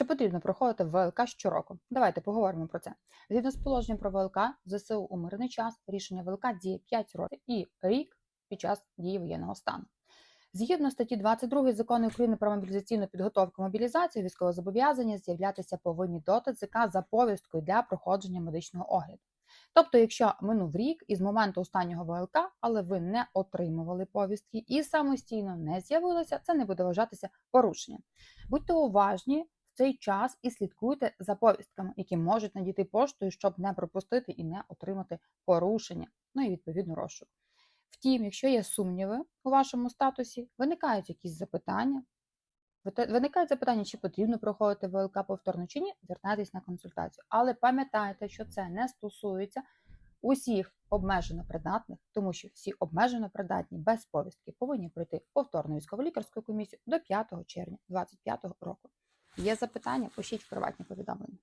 Чи потрібно проходити ВЛК щороку? Давайте поговоримо про це. Згідно з положенням про ВЛК, ЗСУ у мирний час рішення ВЛК діє 5 років і рік під час дії воєнного стану. Згідно статті 22 закону України про мобілізаційну підготовку мобілізацію, військовозобов'язані з'являтися повинні до ТЦК за повісткою для проходження медичного огляду. Тобто, якщо минув рік із моменту останнього ВЛК, але ви не отримували повістки і самостійно не з'явилися, це не буде вважатися порушенням. Будьте уважні цей час і слідкуйте за повістками, які можуть надійти поштою, щоб не пропустити і не отримати порушення, ну і відповідно розшук. Втім, якщо є сумніви у вашому статусі, виникають якісь запитання. Виникають запитання, чи потрібно проходити ВЛК повторно чи ні, звертайтесь на консультацію. Але пам'ятайте, що це не стосується усіх обмежено придатних, тому що всі обмежено придатні без повістки повинні пройти повторну військово-лікарську комісію до 5 червня 2025 року. Є запитання? Пишіть приватні повідомлення.